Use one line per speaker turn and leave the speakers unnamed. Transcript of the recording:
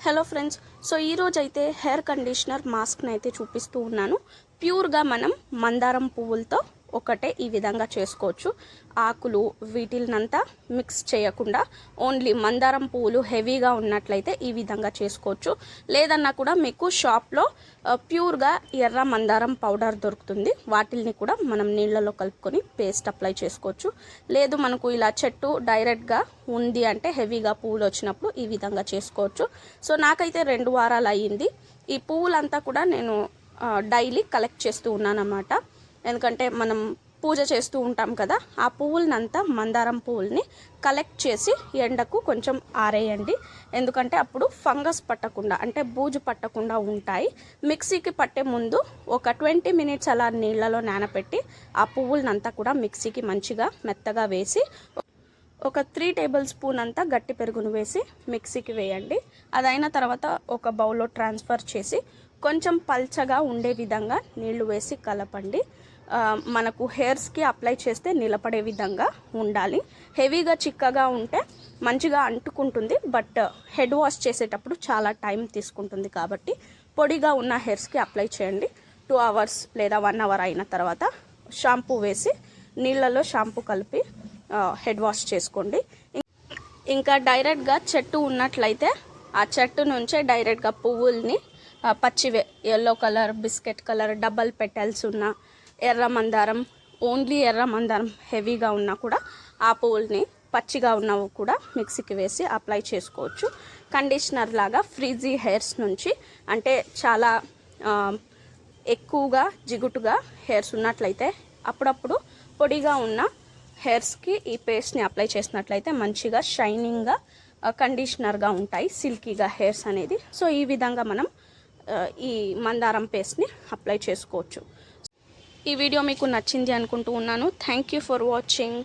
Hello friends so ఈరోజు అయితే hair conditioner మాస్క్ని అయితే చూపిస్తూ ఉన్నాను. ప్యూర్గా మనం మందారం పువ్వులతో ఒకటే ఈ విధంగా చేసుకోవచ్చు. ఆకులు వీటినంతా మిక్స్ చేయకుండా ఓన్లీ మందారం పువ్వులు హెవీగా ఉన్నట్లయితే ఈ విధంగా చేసుకోవచ్చు. లేదన్నా కూడా మీకు షాప్లో ప్యూర్గా ఎర్ర మందారం పౌడర్ దొరుకుతుంది. వాటిల్ని కూడా మనం నీళ్ళలో కలుపుకొని పేస్ట్ అప్లై చేసుకోవచ్చు. లేదు మనకు ఇలా చెట్టు డైరెక్ట్గా ఉంది అంటే హెవీగా పువ్వులు వచ్చినప్పుడు ఈ విధంగా చేసుకోవచ్చు. సో నాకైతే రెండు వారాలు అయ్యింది ఈ పువ్వులంతా కూడా నేను డైలీ కలెక్ట్ చేస్తూ ఉన్నానమాట ఎందుకంటే మనం పూజ చేస్తూ ఉంటాం కదా ఆ పువ్వులనంతా మందారం పువ్వుల్ని కలెక్ట్ చేసి ఎండకు కొంచెం ఆరేయండి. ఎందుకంటే అప్పుడు ఫంగస్ పట్టకుండా అంటే బూజు పట్టకుండా ఉంటాయి. మిక్సీకి పట్టే ముందు ఒక ట్వంటీ మినిట్స్ అలా నీళ్ళలో నానబెట్టి ఆ పువ్వులనంతా కూడా మిక్సీకి మంచిగా మెత్తగా వేసి ఒక త్రీ టేబుల్ స్పూన్ అంతా గట్టి పెరుగును వేసి మిక్సీకి వేయండి. అదైన తర్వాత ఒక బౌల్లో ట్రాన్స్ఫర్ చేసి కొంచెం పల్చగా ఉండే విధంగా నీళ్ళు వేసి కలపండి. మనకు హెయిర్స్కి అప్లై చేస్తే నిలబడే విధంగా ఉండాలి. హెవీగా చిక్కగా ఉంటే మంచిగా అంటుకుంటుంది. బట్ హెడ్ వాష్ చేసేటప్పుడు చాలా టైం తీసుకుంటుంది కాబట్టి పొడిగా ఉన్న హెయిర్స్కి అప్లై చేయండి. టూ అవర్స్ లేదా వన్ అవర్ అయిన తర్వాత షాంపూ వేసి నీళ్ళలో షాంపూ కలిపి హెడ్ వాష్ చేసుకోండి. ఇంకా డైరెక్ట్గా చెట్టు ఉన్నట్లయితే ఆ చెట్టు నుంచే డైరెక్ట్గా పువ్వుల్ని పచ్చివే yellow colour biscuit colour double petals ఉన్న ఎర్ర మందారం ఓన్లీ ఎర్ర మందారం హెవీగా ఉన్నా కూడా ఆ పువ్వుల్ని పచ్చిగా ఉన్నవి కూడా మిక్సీకి వేసి అప్లై చేసుకోవచ్చు. కండిషనర్ లాగా ఫ్రీజీ హెయిర్స్ నుంచి అంటే చాలా ఎక్కువగా జిగుటుగా హెయిర్స్ ఉన్నట్లయితే అప్పుడప్పుడు పొడిగా ఉన్న హెయిర్స్కి ఈ పేస్ట్ని అప్లై చేసినట్లయితే మంచిగా షైనింగ్గా కండిషనర్గా ఉంటాయి సిల్కీగా హెయిర్స్ అనేది. సో ఈ విధంగా మనం ఈ మందారం పేస్ట్ని అప్లై చేసుకోవచ్చు. ఈ వీడియో మీకు నచ్చింది అనుకుంటూ ఉన్నాను. Thank you for watching